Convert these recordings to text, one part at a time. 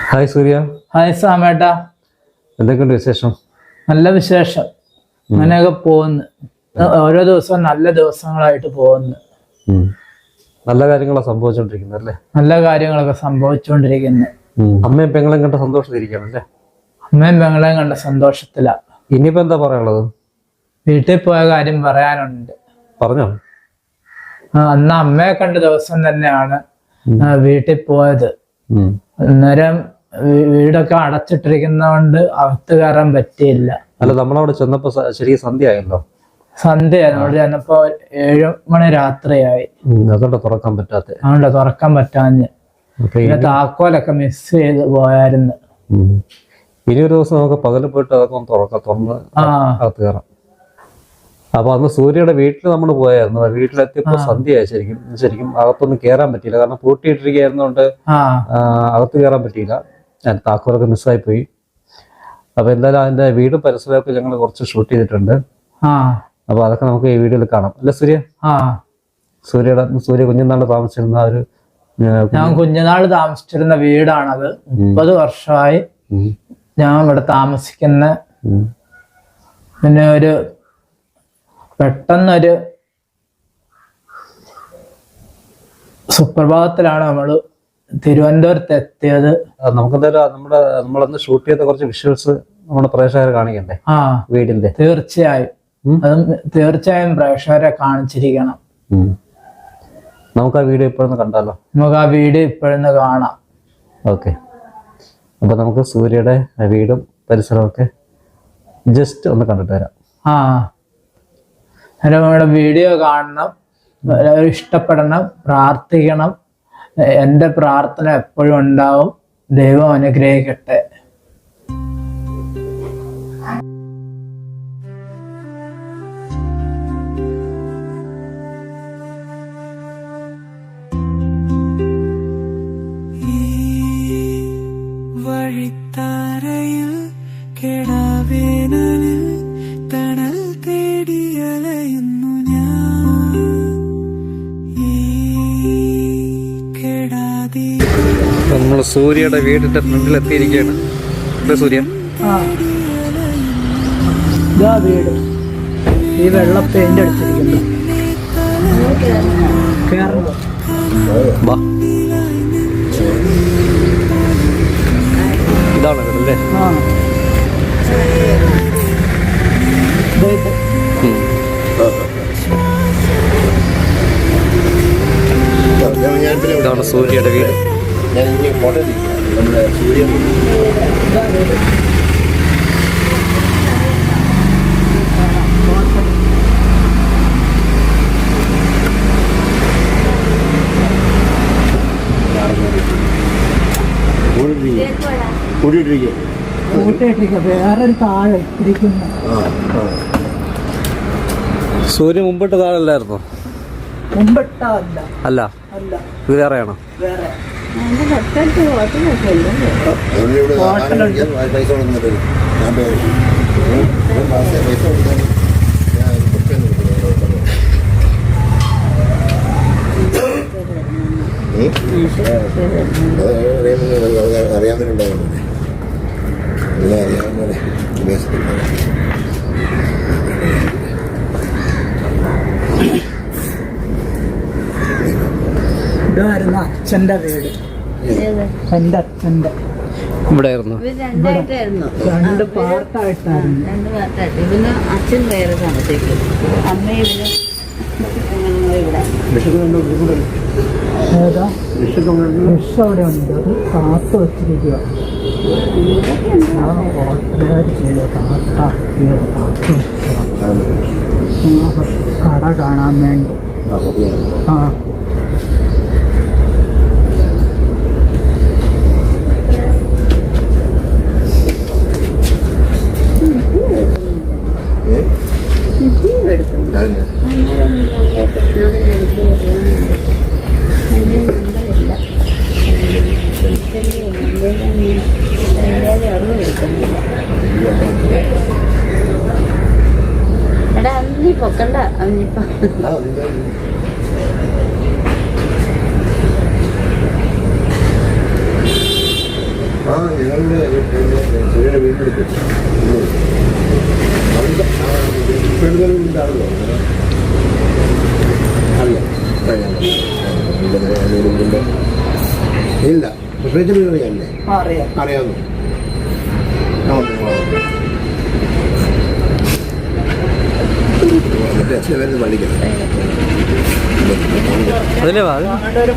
Hi സൂര്യ. Hi സാമേട്ട. എന്തൊക്കെയുണ്ട് വിശേഷം? നല്ല വിശേഷം. അങ്ങനെയൊക്കെ പോകുന്നു. ഓരോ ദിവസവും നല്ല ദിവസങ്ങളായിട്ട് പോകുന്നു. നല്ല കാര്യങ്ങളൊക്കെ സംഭവിച്ചോണ്ടിരിക്കുന്നത് അല്ലേ? നല്ല കാര്യങ്ങളൊക്കെ സംഭവിച്ചുകൊണ്ടിരിക്കുന്നു അമ്മയും പെങ്ങളും കണ്ട സന്തോഷത്തിരിക്കണം അല്ലേ? അമ്മയും പെങ്ങളെയും കണ്ട സന്തോഷത്തിലാ. ഇനിയിപ്പോ എന്താ പറയാനുള്ളത്? വീട്ടിൽ പോയ കാര്യം പറയാനുണ്ട്. പറഞ്ഞോ. അന്ന് അമ്മയെ കണ്ട ദിവസം തന്നെയാണ് വീട്ടിൽ പോയത്. അന്നേരം വീടൊക്കെ അടച്ചിട്ടിരിക്കുന്നതുകൊണ്ട് അകത്ത് കയറാൻ പറ്റിയില്ല. അല്ല നമ്മളവിടെ ചെന്നപ്പോ ശരിക്കും സന്ധ്യ ആയല്ലോ സന്ധ്യ അവിടെ ചെന്നപ്പോ ഏഴു മണി രാത്രിയായി. അതുകൊണ്ട് തുറക്കാൻ പറ്റാത്ത. അതുകൊണ്ട് തുറക്കാൻ പറ്റാഞ്ഞ്. പിന്നെ താക്കോലൊക്കെ മിസ് ചെയ്ത് പോയായിരുന്നു. ഇനി ഒരു ദിവസം നമുക്ക് പകൽ പോയിട്ട് അതൊക്കെ തുറക്കാം തുറന്ന് ആ. അകത്ത് കയറാം. അപ്പൊ അന്ന് സൂര്യയുടെ വീട്ടിൽ നമ്മൾ പോയായിരുന്നു. വീട്ടിലെത്തിയപ്പോ സന്ധ്യയായി ശരിക്കും ശരിക്കും അകത്തൊന്നും കേറാൻ പറ്റിയില്ല. കാരണം പൂട്ടിയിട്ടിരിക്കുകയായിരുന്നോണ്ട് അകത്ത് കയറാൻ പറ്റിയില്ല. ഞാൻ താക്കോലൊക്കെ മിസ്സായി പോയി. അപ്പൊ എന്തായാലും അതിന്റെ വീട് പരിസരമൊക്കെ ഞങ്ങൾ കുറച്ച് ഷൂട്ട് ചെയ്തിട്ടുണ്ട്. ആ. അപ്പൊ അതൊക്കെ നമുക്ക് ഈ വീഡിയോയിൽ കാണാം. അല്ലേ സൂര്യ? സൂര്യയുടെ സൂര്യ കുഞ്ഞുനാൾ താമസിച്ചിരുന്ന ഒരു ഞാൻ കുഞ്ഞുനാൾ താമസിച്ചിരുന്ന വീടാണത്. മുപ്പത് വർഷമായി ഞാൻ ഇവിടെ താമസിക്കുന്ന പിന്നെ ഒരു പെട്ടെന്നൊരു സുപ്രഭാതത്തിലാണ് നമ്മൾ തിരുവനന്തപുരത്ത് എത്തിയത്. നമുക്ക് നമുക്കെന്തായാലും നമ്മുടെ നമ്മളന്ന് ഷൂട്ട് ചെയ്ത കുറച്ച് വിഷ്വൽസ് നമ്മുടെ പ്രേക്ഷകരെ കാണിക്കണ്ടേ? ആ വീടിന്റെ. തീർച്ചയായും. അതും തീർച്ചയായും പ്രേക്ഷകരെ കാണിച്ചിരിക്കണം. നമുക്ക് ആ വീഡിയോ ഇപ്പോഴൊന്ന് കണ്ടാലോ? നമുക്ക് ആ വീഡിയോ ഇപ്പോഴൊന്ന് കാണാം. ഓക്കെ. അപ്പൊ നമുക്ക് സൂര്യയുടെ വീടും പരിസരമൊക്കെ ജസ്റ്റ് ഒന്ന് കണ്ടിട്ട് വരാം. ആ. നമ്മുടെ വീഡിയോ കാണണം ഇഷ്ടപ്പെടണം പ്രാർത്ഥിക്കണം. എന്റെ പ്രാർത്ഥന എപ്പോഴും ഉണ്ടാവും. ദൈവം അനുഗ്രഹിക്കട്ടെ. വഴിത്താരയിൽ കെടാവേനലിൽ നമ്മൾ സൂര്യയുടെ വീടിന്റെ ഫ്രണ്ടിൽ എത്തിയിരിക്കുകയാണ്. അല്ലേ സൂര്യ? വീട്. ഈ വെള്ള പെയിന്റ് അടിച്ചിരിക്കുന്നു ഇതാണ് വീടല്ലേ ദേ ഇത്. ഇതാണ് ഇനി വീട് ഇതാ വീട്. കൂട്ടിയിട്ടിരിക്കുക വേറൊരു താഴെ ഇട്ടിരിക്കുന്നു സൂര്യ മുമ്പിട്ട് താഴല്ലായിരുന്നോ മുമ്പിട്ടല്ല അല്ല. അല്ല ഞാൻ പേര് വേറെ അറിയാവുന്നവരുണ്ടാവുന്നല്ലേ ഇതായിരുന്നു അച്ഛന്റെ വീട്. എന്റെ അച്ഛന്റെ ഇവിടെ ആയിരുന്നു രണ്ട് പാർട്ടായിട്ടായിരുന്നു. രണ്ട് ഇവന് അച്ഛൻ വേറെ താമസിക്കും അമ്മ ഇവന് ഇവിടെ. ഏതാ? ഫിഷ് അവിടെ ഉണ്ട് അത് കാത്തു വെച്ചിരിക്കുക. കട കാണാൻ വേണ്ടി. ആ എടാ അന്നീ പൊക്കണ്ട അന്നിപ്പോ ആ ഞങ്ങളുടെ സൂര്യയുടെ ഉണ്ടാണല്ലോ അറിയാം ഇല്ല പ്രത്യേകിച്ച് അറിയാമല്ലേ അറിയാമോ അതിലേ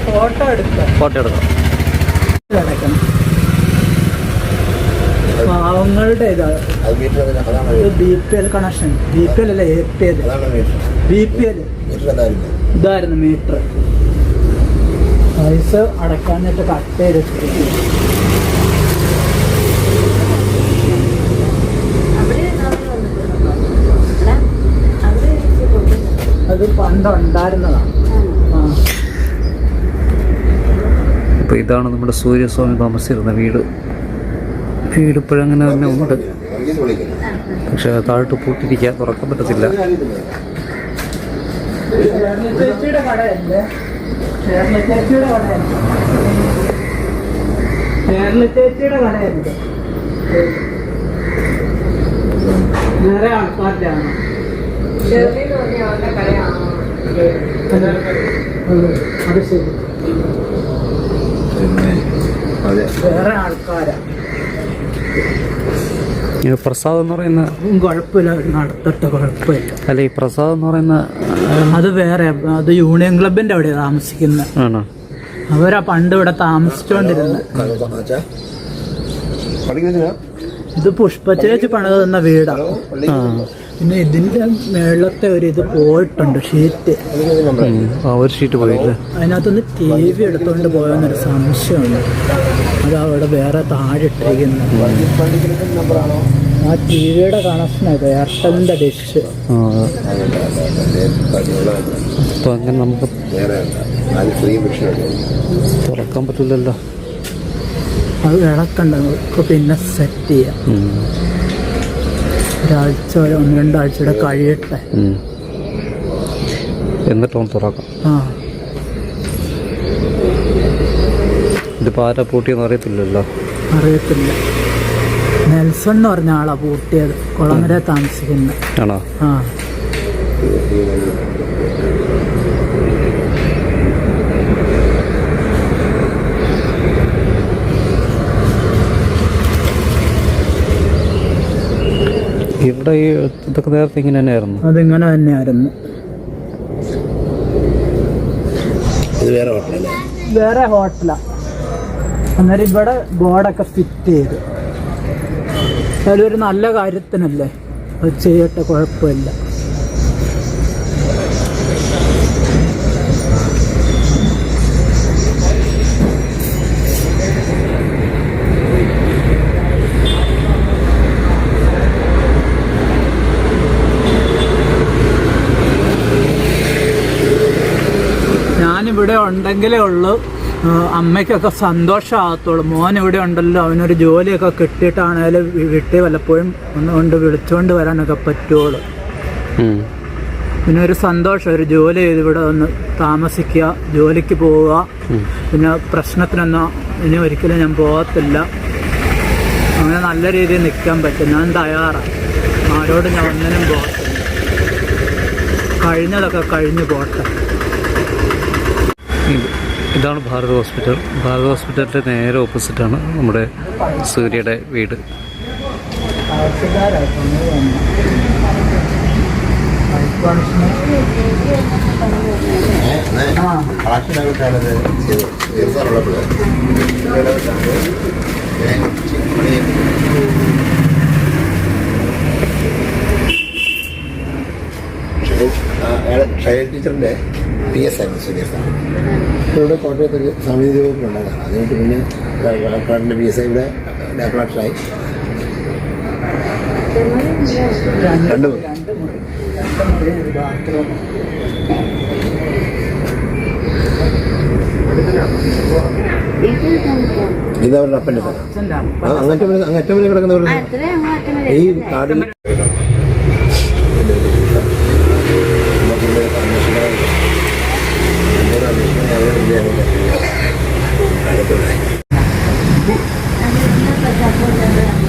ഫോട്ടോ എടുക്കാം ഫോട്ടോ എടുക്കാം പാവങ്ങളുടെ ഇതാണ് B P L connection B P L അല്ല A P L B P L ഇതായിരുന്നു മീറ്റർ പൈസ അടക്കാൻ കട്ട് ചെയ്ത് അവിടെ നമ്മൾ വന്നിട്ടുണ്ടോ എടാ, അവിടെ വെച്ച് അത് പണ്ട് ഉണ്ടായിരുന്നതാണ്. ആ. അപ്പോൾ ഇതാണ് നമ്മുടെ സൂര്യസ്വാമി താമസിച്ചിരുന്ന വീട്. വീട് ഇപ്പോഴങ്ങനെ തന്നെ ഉണ്ട്. പക്ഷെ താഴോട്ട് പൂട്ടിരിക്കാൻ തുറക്കാൻ പറ്റത്തില്ല. ചേച്ചിയുടെ കടയല്ലേ വേറെ ആൾക്കാരാണ് അത്. ശരി അതെ വേറെ ആൾക്കാരാ. ഈ പ്രസാദ് എന്ന് പറയുന്ന കുഴപ്പമില്ല. നടത്തിട്ട് കുഴപ്പമില്ല. അല്ല ഈ പ്രസാദ് എന്ന് പറയുന്ന അത് വേറെ അത് യൂണിയൻ ക്ലബിന്റെ അവിടെ താമസിക്കുന്ന ആണോ? അവരാ പണ്ട് ഇവിടെ താമസിച്ചോണ്ടിരുന്നത് പഠിക്കുന്നതിനാ ഇത് പുഷ്പച്ചേച്ചി പണിത് തന്ന വീടാ. പള്ളി ആ. പിന്നെ ഇതിന്റെ മേളത്തെ ഒരു ഇത് പോയിട്ടുണ്ട് ഷീറ്റ്. ആ ഒരു ഷീറ്റ് പോയില്ലേ? അതിനകത്തുനിന്ന് ടി വി എടുത്തുകൊണ്ട് പോയെന്നൊരു സംശയമുണ്ട്. അത് അവിടെ വേറെ താഴെ ഇട്ടിരിക്കുന്നത് ആ ടി വിയുടെ കണക്ഷൻ ഇത് എയർടെലിന്റെ ഡിഷ് അപ്പോൾ അങ്ങനെ നമുക്ക് തുറക്കാൻ പറ്റില്ലല്ലോ. അത് ഇളക്കണ്ട നമുക്ക് പിന്നെ സെറ്റ് ചെയ്യാം. ഒരാഴ്ച ഒരു ഒന്ന് രണ്ടാഴ്ചയുടെ കഴിയട്ടെ. എന്നിട്ട് എന്നിട്ടൊന്ന് തുറക്കാം. ആ. ഇതിപ്പോൾ ആരാ പൂട്ടിയെന്ന് അറിയത്തില്ലല്ലോ. അറിയത്തില്ല. നെൽസൺ എന്ന് പറഞ്ഞ ആളാ പൂട്ടിയത്. കുളങ്ങര താമസിക്കുന്നത് ആണോ? ആ. ഇവിടെ ഈ ഇതൊക്കെ നേരത്തെ ഇങ്ങനെ തന്നെയായിരുന്നു. അതിങ്ങനെ തന്നെയായിരുന്നു. ഇത് വേറെ ഹോട്ടലല്ലേ വേറെ ഹോട്ടലാ അന്നേരം ഇവിടെ ബോർഡൊക്കെ ഫിറ്റ് ചെയ്ത്. അതൊരു നല്ല കാര്യത്തിനല്ലേ? അത് ചെയ്യട്ടെ കുഴപ്പമില്ല. ഉണ്ടെങ്കിലേ ഉള്ളൂ. അമ്മയ്ക്കൊക്കെ സന്തോഷമാകത്തുള്ളൂ മോൻ ഇവിടെ ഉണ്ടല്ലോ അവനൊരു ജോലിയൊക്കെ കിട്ടിയിട്ടാണേലും വീട്ടിൽ വല്ലപ്പോഴും ഒന്ന് കൊണ്ട് വിളിച്ചുകൊണ്ട് വരാനൊക്കെ പറ്റുള്ളൂ. പിന്നെ ഒരു സന്തോഷം ഒരു ജോലി ചെയ്ത് ഇവിടെ ഒന്ന് താമസിക്കുക ജോലിക്ക് പോവുക. പിന്നെ പ്രശ്നത്തിനൊന്നും ഇനി ഒരിക്കലും ഞാൻ പോകത്തില്ല. അങ്ങനെ നല്ല രീതിയിൽ നിൽക്കാൻ പറ്റും. ഞാൻ തയ്യാറാണ്. ആരോട് ഞാൻ ഒന്നിനും പോകത്തില്ല. കഴിഞ്ഞതൊക്കെ കഴിഞ്ഞു പോട്ടെ. ഇതാണ് ഭാരത് ഹോസ്പിറ്റൽ ഭാരത് ഹോസ്പിറ്റലിന്റെ നേരെ ഓപ്പോസിറ്റാണ് നമ്മുടെ സൂര്യയുടെ വീട് ടീച്ചറിന്റെ പി എസ് ആയിരുന്നു സീനിയർ സ്ഥാനം ഇവിടെ കോട്ടയത്ത് ഒരു സമിതി ഉണ്ടായിരുന്നു അതുകൊണ്ട് പിന്നെ കളക്ടറിന്റെ പി എസ് ഐ ഇവിടെ കളക്ടറായി രണ്ട് ഇത് അവരുടെ അപ്പന്റെ സ്ഥലം അങ്ങനെ കിടക്കുന്നവരുടെ ഈ വരെ ありがとうございます。